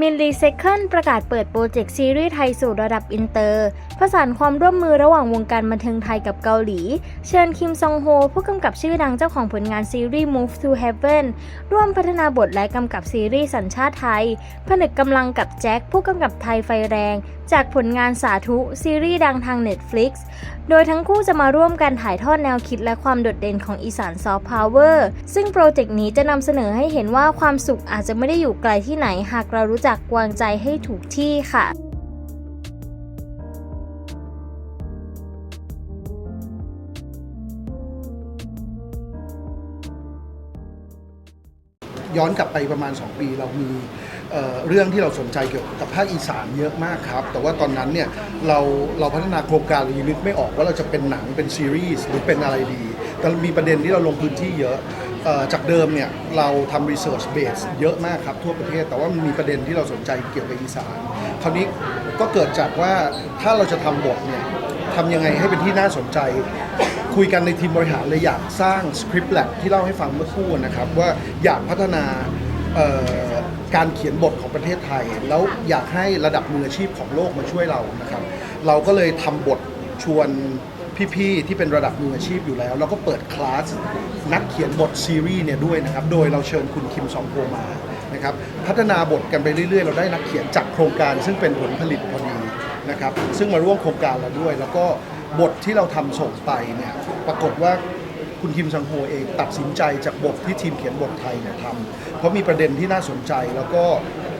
มิลลีเซค n d ประกาศเปิดโปรเจกต์ซีรีส์ไทยสู่ระดับอินเตอร์ ผสานความร่วมมือระหว่างวงการบันเทิงไทยกับเกาหลี เชิญคิมซองโฮ ผู้กำกับชื่อดังเจ้าของผลงานซีรีส์ Move to Heaven ร่วมพัฒนาบทและกำกับซีรีส์สัญชาติไทย ผนึกกำลังกับแจ็คผู้กำกับไทยไฟแรงจากผลงานสาธุซีรีส์ดังทาง Netflix โดยทั้งคู่จะมาร่วมกันถ่ายทอดแนวคิดและความโดดเด่นของอีสานซอฟต์พาวเวอร์ซึ่งโปรเจกต์นี้จะนำเสนอให้เห็นว่าความสุขอาจจะไม่ได้อยู่ไกลที่ไหนหากเรารู้จักวางใจให้ถูกที่ค่ะ ย้อนกลับไปประมาณ 2 ปีเรามีเเรื่องที่เราสนใจเกี่ยวกับภาคอีสานเยอะมากครับ แต่ว่าตอนนั้นเนี่ยเราเราพัฒนาโครงการเรายังนึกไม่ออกว่าเราจะเป็นหนังเป็นซีรีส์หรือเป็นอะไรดี แต่มีประเด็นที่เราลงพื้นที่เยอะจากเดิมเนี่ยเราทำ research base เยอะมากครับทั่วประเทศ แต่ว่ามันมีประเด็นที่เราสนใจเกี่ยวกับอีสานคราวนี้ก็เกิดจากว่าถ้าเราจะทำบทเนี่ยทำยังไงให้เป็นที่น่าสนใจ คุยกันในทีมบริหารเลยอยากสร้างสคริปต์แลบที่เล่าให้ฟังเมื่อคู่นะครับ ว่าอยากพัฒนาการเขียนบทของประเทศไทย แล้วอยากให้ระดับมืออาชีพของโลกมาช่วยเรานะครับ เราก็เลยทำบทชวนพี่ๆที่เป็นระดับมืออาชีพอยู่แล้ว แล้วก็เปิดคลาสนักเขียนบทซีรีส์เนี่ยด้วยนะครับ โดยเราเชิญคุณคิมซองโฮมานะครับพัฒนาบทกันไปเรื่อยๆ เราได้นักเขียนจากโครงการซึ่งเป็นผลผลิตพอดีนะครับซึ่งมาร่วมโครงการเราด้วย แล้วก็ บทที่เราทำส่งไปเนี่ยปรากฏว่าคุณคิมซังโฮเองตัดสินใจจากบทที่ทีมเขียนบทไทยเนี่ยทำเพราะมีประเด็นที่น่าสนใจแล้วก็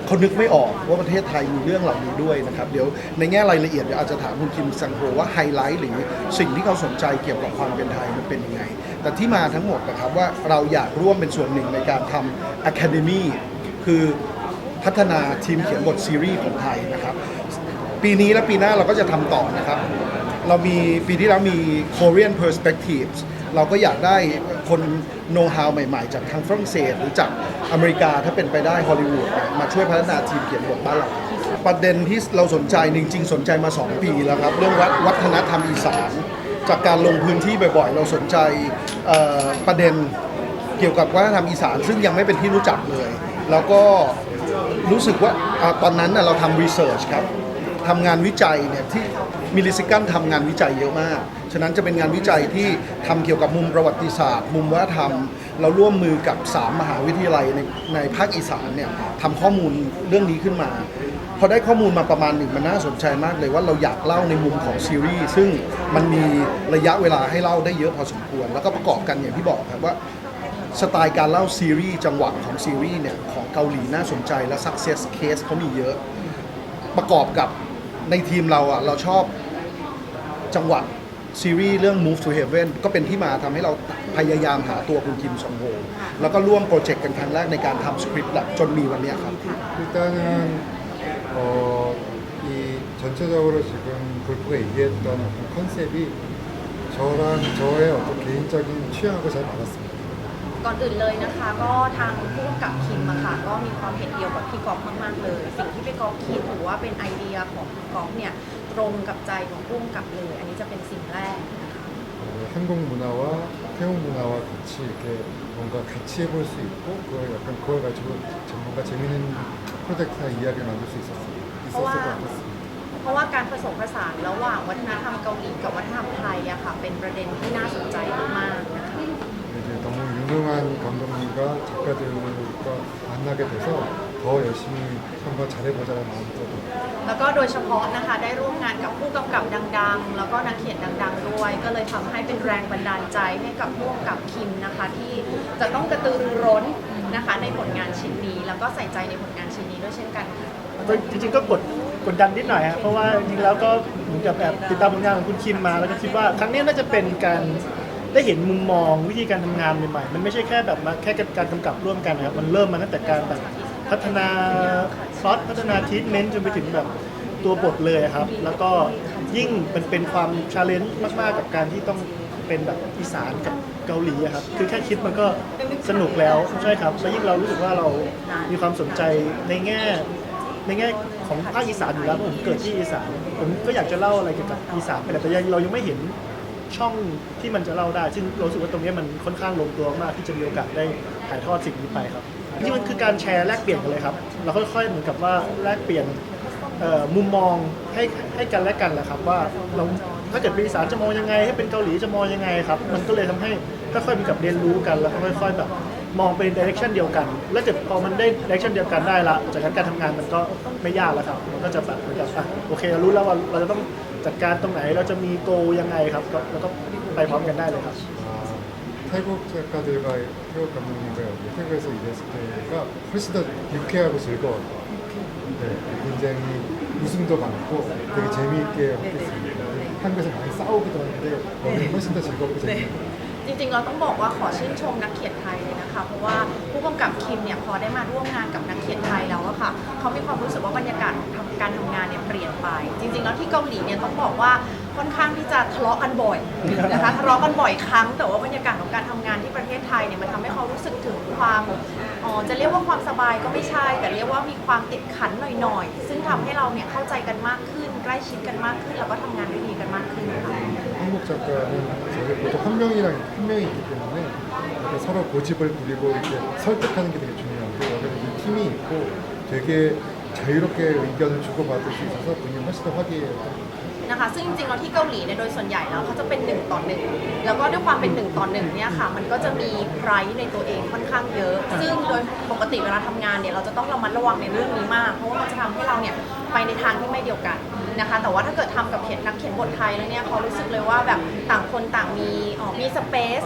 เขานึกไม่ออกว่าประเทศไทยมีเรื่องเหล่านี้ด้วยนะครับ เดี๋ยวในแง่รายละเอียดเดี๋ยวอาจจะถามคุณคิมซังโฮว่าไฮไลท์หรือสิ่งที่เขาสนใจเกี่ยวกับความเป็นไทยมันเป็นยังไง แต่ที่มาทั้งหมดนะครับว่าเราอยากร่วมเป็นส่วนหนึ่งในการทำ Academy คือพัฒนาทีมเขียนบทซีรีส์ของไทยนะครับ ปีนี้และปีหน้าเราก็จะทำต่อนะครับ เรามีปีที่แล้วมี Korean Perspectives เราก็อยากได้คนโน้ตฮาวใหม่ๆ จากทางฝรั่งเศส หรือจากอเมริกาถ้าเป็นไปได้ฮอลลีวูดเนี่ยมาช่วยพัฒนาทีมเขียนบทบ้านเรา ประเด็นที่เราสนใจจริง ๆ สนใจมา 2 ปีแล้วครับ เรื่องวัฒวัฒนธรรมอีสาน จากการลงพื้นที่บ่อยๆ เราสนใจประเด็นเกี่ยวกับวัฒนธรรมอีสาน ซึ่งยังไม่เป็นที่รู้จักเลย แล้วก็รู้สึกว่าอตอนนั้นเราทำรีเสิร์ชครับทำงานวิจัยเนี่ยที่ มิลลิซิกันทำงานวิจัยเยอะมาก ฉะนั้นจะเป็นงานวิจัยที่ทำเกี่ยวกับมุมประวัติศาสตร์ มุมวัฒนธรรม เราร่วมมือกับ 3 มหาวิทยาลัยในในภาคอีสานเนี่ยทำข้อมูลเรื่องนี้ขึ้นมา พอได้ข้อมูลมาประมาณหนึ่งมันน่าสนใจมากเลยว่าเราอยากเล่าในมุมของซีรีส์ซึ่งมันมีระยะเวลาให้เล่าได้เยอะพอสมควร แล้วก็ประกอบกันอย่างที่บอกครับว่าสไตล์การเล่าซีรีส์จังหวะของซีรีส์เนี่ยของเกาหลีน่าสนใจและ success case เขามีเยอะ ประกอบกับในทีมเราอะเราชอบ จังหวะซีรีส์เรื่อง Move to Heaven ก็เป็นที่มาทำให้เราพยายามหาตัวคุณคิมซองโฮแล้วก็ร่วมโปรเจกต์กันครั้งแรกในการทำสคริปต์แลบจนมีวันเนี้ยครับ 일단은 어, 이 전체적으로 지금 골프가 얘기했던 어떤 컨셉이 저랑 저의 어떤 개인적인 취향하고 잘 맞았습니다. ก่อนอื่นเลยนะคะ ก็ทางผู้กำกับคิมอะค่ะก็มีความเห็นเดียวกับพี่กอฟมากๆเลย สิ่งที่พี่กอฟคิดหรือว่าเป็นไอเดียของพี่กอฟเนี่ย ตรงกับใจของผู้กำกับเลย อันนี้จะเป็นสิ่งแรกนะคะ 어, 한국 문화와 태국 문화와 같이 이렇게 뭔가 같이 해볼 수 있고 그걸 약간 그걸 가지고 좀 뭔가 재밌는 프로젝트나 이야기를 만들 수 있었을, 있었을 것 같았습니다. เพราะว่าการผสมผสานระหว่างวัฒนธรรมเกาหลีกับวัฒนธรรมไทยอะค่ะ เป็นประเด็นที่น่าสนใจมากๆนะคะ 이제 너무 유명한 감독님과 작가들과 만나게 돼서 더 열심히 한번 잘해보자는 마음이 들어요. แล้วก็โดยเฉพาะนะคะได้ร่วมงานกับผู้กำกับดัง ๆ แล้วก็นักเขียนดัง ๆ ด้วย ก็เลยทำให้เป็นแรงบันดาลใจให้กับผู้กำกับคิมนะคะ ที่จะต้องกระตือรือร้นนะคะ ในผลงานชิ้นนี้ แล้วก็ใส่ใจในผลงานชิ้นนี้ด้วยเช่นกันค่ะ ก็จริงๆก็กดกดดันนิดหน่อยฮะเพราะว่าจริงๆแล้วก็เหมือนกับแบบติดตามผลงานของคุณคิมมาแล้วก็คิดว่าครั้งนี้น่าจะเป็นการได้เห็นมุมมองวิธีการทำงานใหม่ๆ มันไม่ใช่แค่แบบมาแค่การกำกับร่วมกันนะครับมันเริ่มมาตั้งแต่การแบบ พัฒนาพล็อตพัฒนาทีทเมนต์จนไปถึงแบบตัวบทเลยครับ แล้วก็ยิ่งมันเป็นความชาเลนจ์มาก ๆ กับการที่ต้องเป็นแบบอีสานกับเกาหลีอะครับ คือแค่คิดมันก็สนุกแล้วใช่ครับแล้วยิ่งเรารู้สึกว่าเรามีความสนใจในแง่ ในแง่ของภาคอีสานอยู่แล้วเพราะผมเกิดที่อีสาน ผมก็อยากจะเล่าอะไรเกี่ยวกับอีสานไปแต่ยังเรายังไม่เห็น ช่องที่มันจะเล่าได้ ซึ่งเรารู้สึกว่าตรงนี้มันค่อนข้างลงตัวมากที่จะมีโอกาสได้ถ่ายทอดสิ่งนี้ไปครับที่มันคือการแชร์แลกเปลี่ยนกันเลยครับเราค่อยๆเหมือนกับว่าแลกเปลี่ยนมุมมองให้ให้กันและกันแหละครับ ว่าเราถ้าเกิดเป็นอีสานจะมองยังไง ให้เป็นเกาหลีจะมองยังไงครับ มันก็เลยทำให้ค่อยๆมีกับเรียนรู้กันแล้วก็ค่อย ๆ แบบมองไปในดิเรกชันเดียวกัน แล้วเกิดพอมันได้ดิเรกชันเดียวกันได้ละจากนั้นการทำงานมันก็ไม่ยากแล้วครับ มันก็จะแบบเหมือนกับอะโอเคเรารู้แล้วว่าเราจะต้อง จัดการตรงไหนเราจะมีโกยังไงครับก็แล้วก็ไปพร้อมกันได้เลยครับ 아, 태국 작가들과 태국 감독님과 여기 태국에서 일했을 때가 훨씬 더 유쾌하고 즐거웠고 네, 굉장히 웃음도 많고 되게 재미있게 했습니다. 한국에서 많이 싸우기도 하는데 여기는 훨씬 더 즐겁고 재밌고 จริงๆ เราต้องบอกว่าขอชื่นชมนักเขียนไทยเลยนะคะ เพราะว่าผู้กำกับคิมเนี่ยพอได้มาร่วมงานกับนักเขียนไทยแล้วอะค่ะเขามีความรู้สึกว่าบรรยากาศของทำ การทำงานเนี่ยเปลี่ยนไป จริงๆ แล้วที่เกาหลีเนี่ยต้องบอกว่าค่อนข้างที่จะทะเลาะกันบ่อยนะคะทะเลาะกันบ่อยครั้ง แต่ว่าบรรยากาศของการทำงานที่ประเทศไทยเนี่ยมันทำให้เขารู้สึกถึงความอ๋อจะเรียกว่าความสบายก็ไม่ใช่ แต่เรียกว่ามีความติดขันหน่อยๆ ซึ่งทำให้เราเนี่ยเข้าใจกันมากขึ้น ใกล้ชิดกันมากขึ้น แล้วก็ทำงานได้ดีกันมากขึ้นค่ะ 한국 작가는 저게 보통 한 명이랑 한 명이 있기 때문에 이렇게 서로 고집을 부리고 이렇게 설득하는 게 되게 중요한데 여기는 이 팀이 있고 되게 자유롭게 의견을 주고받을 수 있어서 분위기 훨씬 더 화기애애해 요. นะคะ ซึ่งจริงๆเราที่เกาหลีเนี่ยโดยส่วนใหญ่แล้วเขาจะเป็นหนึ่งต่อหนึ่งแล้วก็ด้วยความเป็นหนึ่งต่อหนึ่งเนี่ยค่ะ มันก็จะมีไพร์สในตัวเองค่อนข้างเยอะ ซึ่งโดยปกติเวลาทำงานเนี่ยเราจะต้องระมัดระวังในเรื่องนี้มาก เพราะว่ามันจะทำให้เราเนี่ยไปในทางที่ไม่เดียวกันนะคะ แต่ว่าถ้าเกิดทำกับเขียนนักเขียนบทไทยแล้วเนี่ยเขารู้สึกเลยว่าแบบต่างคนต่างมีออมีสเปซ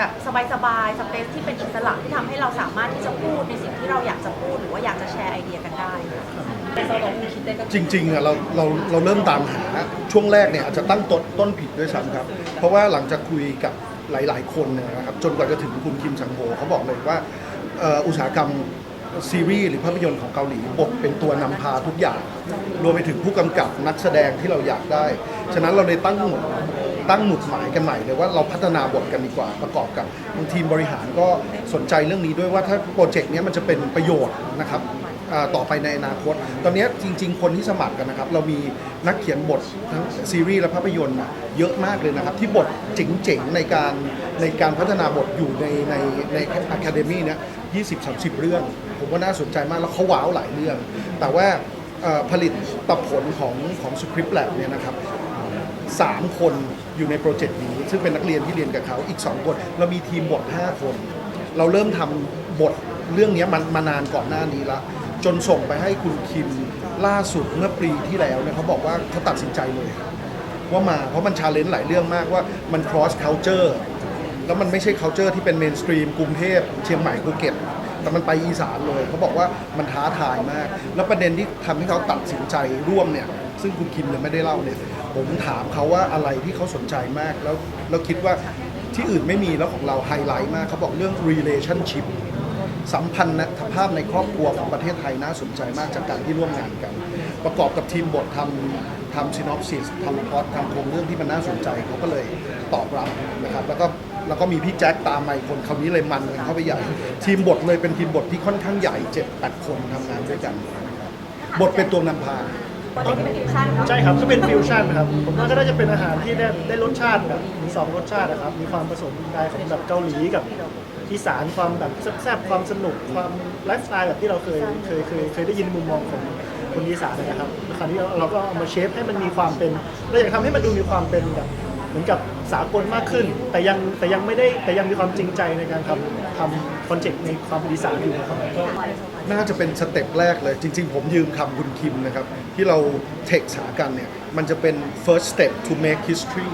แบบสบายๆสเปซที่เป็นอิสระที่ทำให้เราสามารถที่จะพูดในสิ่งที่เราอยากจะพูดหรือว่าอยากจะแชร์ไอเดียกันได้แต่สำหรับคุณคิดได้ก็จริงๆอะเราเราเราเริ่มตามหาช่วงแรกเนี่ยอาจจะตั้งต้นต้นผิดด้วยซ้ำครับ เพราะว่าหลังจากคุยกับหลายๆคนนะครับจนกว่าจะถึงคุณคิมชังโฮเขาบอกเลยว่าเอ่ออุตสาหกรรมซีรีส์หรือภาพยนตร์ของเกาหลีบทเป็นตัวนำพาทุกอย่าง รวมไปถึงผู้กำกับนักแสดงที่เราอยากได้ ฉะนั้นเราเลยตั้ง ตั้งหมุดหมายกันใหม่เลยว่าเราพัฒนาบทกันดีกว่าประกอบกับทางทีมบริหารก็สนใจเรื่องนี้ด้วยว่าถ้าโปรเจกต์นี้มันจะเป็นประโยชน์นะครับต่อไปในอนาคต ตอนนี้จริง ๆ คนที่สมัครกันนะครับ เรามีนักเขียนบททั้งซีรีส์และภาพยนตร์เยอะมากเลยนะครับ ที่บทเจ๋งๆในการในการพัฒนาบทอยู่ในในในอะคาเดมี่เนี่ยยี่สิบสามสิบเรื่อง ผมว่าน่าสนใจมากแล้วเขาว้าวหลายเรื่อง แต่ว่าผลิตตับผลของของสคริปต์แลบเนี่ยนะครับ สามคนอยู่ในโปรเจกต์นี้ ซึ่งเป็นนักเรียนที่เรียนกับเขาอีก 2 คน เรามีทีมบท 5 คน เราเริ่มทำบทเรื่องนี้มันมานานก่อนหน้านี้ละ จนส่งไปให้คุณคิมล่าสุดเมื่อปีที่แล้วเนี่ยเขาบอกว่าเขาตัดสินใจเลย ว่ามาเพราะมันชาเลนจ์หลายเรื่องมากว่ามัน cross culture แล้วมันไม่ใช่ culture ที่เป็น mainstream กรุงเทพเชียงใหม่ภูเก็ต แต่มันไปอีสานเลยเขาบอกว่ามันท้าทายมาก แล้วประเด็นที่ทำให้เขาตัดสินใจร่วมเนี่ย ซึ่งคุณคิมเนี่ยไม่ได้เล่าเนี่ย ผมถามเขาว่าอะไรที่เขาสนใจมากแล้วแล้วคิดว่าที่อื่นไม่มีแล้วของเราไฮไลท์มากเขาบอกเรื่อง relationship สัมพันธภาพในครอบครัวของประเทศไทยน่าสนใจมากจากการที่ร่วมงานกัน ประกอบกับทีมบททำทำซีนอปซิสทำพล็อตทำโครงเรื่องที่มันน่าสนใจเขาก็เลยตอบรับนะครับแล้วก็ แล้วก็มีพี่แจ็คตามมาอีกคนคราวนี้เลยมันกันเข้าไปใหญ่ ทีมบทเลยเป็นทีมบทที่ค่อนข้างใหญ่เจ็ดแปดคนทำงานด้วยกันบทเป็นตัวนำพา ตอนนี้เป็นฟิวชั่นเนาะใช่ครับก็เป็นฟิวชั่นครับ ผมว่าก็น่าจะเป็นอาหารที่ได้ได้รสชาติแบบมีสองรสชาตินะครับ มีความผสมได้ของแบบเกาหลีกับอีสานความแบบแซ่บๆความสนุกความไลฟ์สไตล์แบบที่เราเคยเคยเคยเคยได้ยินมุมมองของคนอีสานนะครับคราวนี้เราก็เอามาเชฟให้มันมีความเป็นเราอยากทำให้มันดูมีความเป็นแบบ เหมือนกับสากลมากขึ้น แต่ยังแต่ยังไม่ได้แต่ยังมีความจริงใจในการทำทำคอนเซ็ปต์ในความเป็นอีสานอยู่นะครับ น่าจะเป็นสเต็ปแรกเลย จริง ๆ ผมยืมคำคุณคิมนะครับ ที่เราเทคหากันเนี่ย มันจะเป็น first step to make history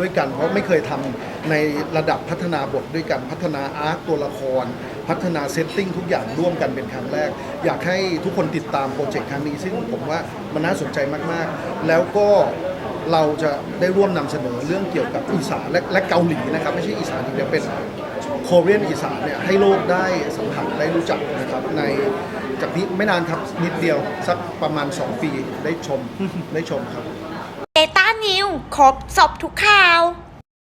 ด้วยกัน เพราะไม่เคยทำในระดับพัฒนาบทด้วยกัน พัฒนาอาร์ตตัวละคร พัฒนาเซตติ้งทุกอย่างร่วมกันเป็นครั้งแรก อยากให้ทุกคนติดตามโปรเจกต์ครั้งนี้ ซึ่งผมว่ามันน่าสนใจมากๆ แล้วก็ เราจะได้ร่วมนำเสนอเรื่องเกี่ยวกับอีสานและและเกาหลีนะครับ ไม่ใช่อีสานอย่างเดียวเป็นโคเรียนอีสานเนี่ยให้โลกได้สัมผัสได้รู้จักนะครับในจากนี้ไม่นานครับนิดเดียวสักประมาณ 2 ปีได้ชมได้ชมครับเดต้านิวครบสอบทุกข่าว